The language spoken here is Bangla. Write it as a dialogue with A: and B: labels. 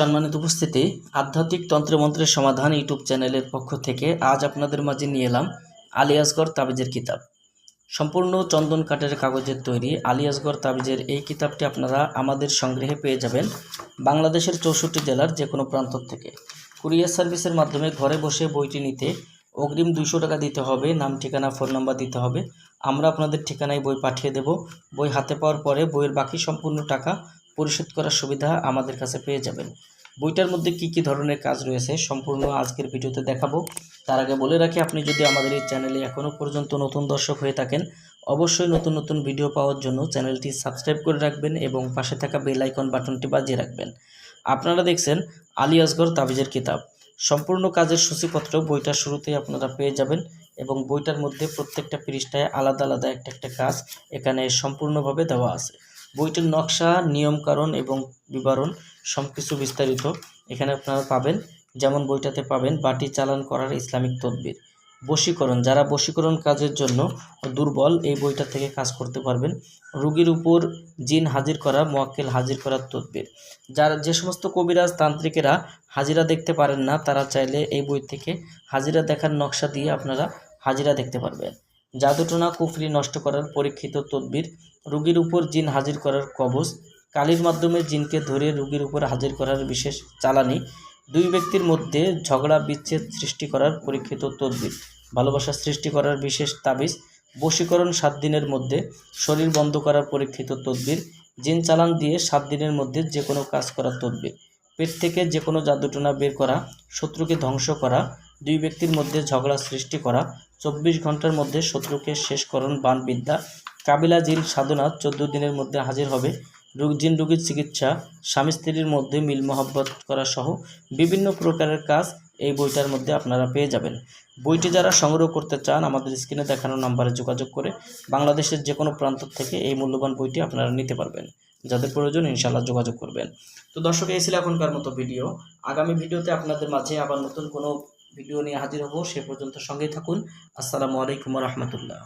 A: সম্মানিত উপস্থিতি, আধ্যাত্মিক তন্ত্রমন্ত্রের সমাধান ইউটিউব চ্যানেলের পক্ষ থেকে আজ আপনাদের মাঝে নিয়ে এলাম আলিয়াসগর তাবিজের কিতাব। সম্পূর্ণ চন্দন কাঠের কাগজের তৈরি আলিয়াসগর তাবিজের এই কিতাবটি আপনারা আমাদের সংগ্রহে পেয়ে যাবেন বাংলাদেশের চৌষট্টি জেলার যে কোনো প্রান্ত থেকে। কুরিয়ার সার্ভিসের মাধ্যমে ঘরে বসে বইটি নিতে অগ্রিম দুশো টাকা দিতে হবে, নাম, ঠিকানা, ফোন নাম্বার দিতে হবে। আমরা আপনাদের ঠিকানায় বই পাঠিয়ে দেব। বই হাতে পাওয়ার পরে বইয়ের বাকি সম্পূর্ণ টাকা পরিশোধ করার সুবিধা আমাদের কাছে পেয়ে যাবেন। বইটার মধ্যে কি কি ধরনের কাজ রয়েছে সম্পূর্ণ আজকের ভিডিওতে দেখাবো। তার আগে বলে রাখি, আপনি যদি আমাদের এই চ্যানেলে এখনও পর্যন্ত নতুন দর্শক হয়ে থাকেন, অবশ্যই নতুন নতুন ভিডিও পাওয়ার জন্য চ্যানেলটি সাবস্ক্রাইব করে রাখবেন এবং পাশে থাকা বেল আইকন বাটনটি বাজিয়ে রাখবেন। আপনারা দেখছেন আলী আসগর তাবিজের কিতাব। সম্পূর্ণ কাজের সূচিপত্র বইটার শুরুতেই আপনারা পেয়ে যাবেন এবং বইটার মধ্যে প্রত্যেকটা পৃষ্ঠায় আলাদা আলাদা একটা একটা কাজ এখানে সম্পূর্ণভাবে দেওয়া আছে। বইটির নকশা, নিয়মকানুন এবং বিবরণ সব কিছু বিস্তারিত এখানে আপনারা পাবেন। যেমন বইটাতে পাবেন, বাটি চালান করার ইসলামিক তদবির। বশীকরণ, যারা বশীকরণ কাজের জন্য দুর্বল এই বইটা থেকে কাজ করতে পারবেন। রুগীর উপর জিন হাজির করা, মোয়াক্কেল হাজির করার তদবির। যারা যে সমস্ত কবিরাজ তান্ত্রিকেরা হাজিরা দেখতে পারেন না, তারা চাইলে এই বই থেকে হাজিরা দেখার নকশা দিয়ে আপনারা হাজিরা দেখতে পারবেন। জাদুটনা কুফরি নষ্ট করার পরীক্ষিত তদবির, রুগীর উপর জিন হাজির করার কবজ, কালির মাধ্যমে জিনকে ধরে রুগীর উপর হাজির করার বিশেষ চালানি, দুই ব্যক্তির মধ্যে ঝগড়া বিচ্ছেদ সৃষ্টি করার পরীক্ষিত তদবির, ভালোবাসা সৃষ্টি করার বিশেষ তাবিজ, বশীকরণ সাত দিনের মধ্যে, শরীর বন্ধ করার পরীক্ষিত তদবির, জিন চালান দিয়ে সাত দিনের মধ্যে যে কোনো কাজ করার তদবির, পেট থেকে যে কোনো জাদুটনা বের করা, শত্রুকে ধ্বংস করা দুই ব্যক্তির মধ্যে ঝগড়া সৃষ্টি করা, চব্বিশ ঘণ্টার মধ্যে শত্রুকে শেষ শেষকরণ বানবিদ্যা। কাবিলা জিন সাধনা চোদ্দ দিনের মধ্যে হাজির হবে। রোগ, জিন রোগীর চিকিৎসা, স্বামী স্ত্রীর মধ্যে মিল মহব্বত করা সহ বিভিন্ন প্রকারের কাজ এই বইটার মধ্যে আপনারা পেয়ে যাবেন। বইটি যারা সংগ্রহ করতে চান, আমাদের স্ক্রিনে দেখানো নাম্বারে যোগাযোগ করে বাংলাদেশের যে কোনো প্রান্ত থেকে এই মূল্যবান বইটি আপনারা নিতে পারবেন। যাদের প্রয়োজন ইনশাল্লাহ যোগাযোগ করবেন। তো দর্শক, এই ছিল এখনকার মতো ভিডিও। আগামী ভিডিওতে আপনাদের মাঝে আবার নতুন কোনো ভিডিও নিয়ে হাজির হব সে পর্যন্ত সঙ্গেই থাকুন। আসসালামু আলাইকুম রহমতুল্লাহ।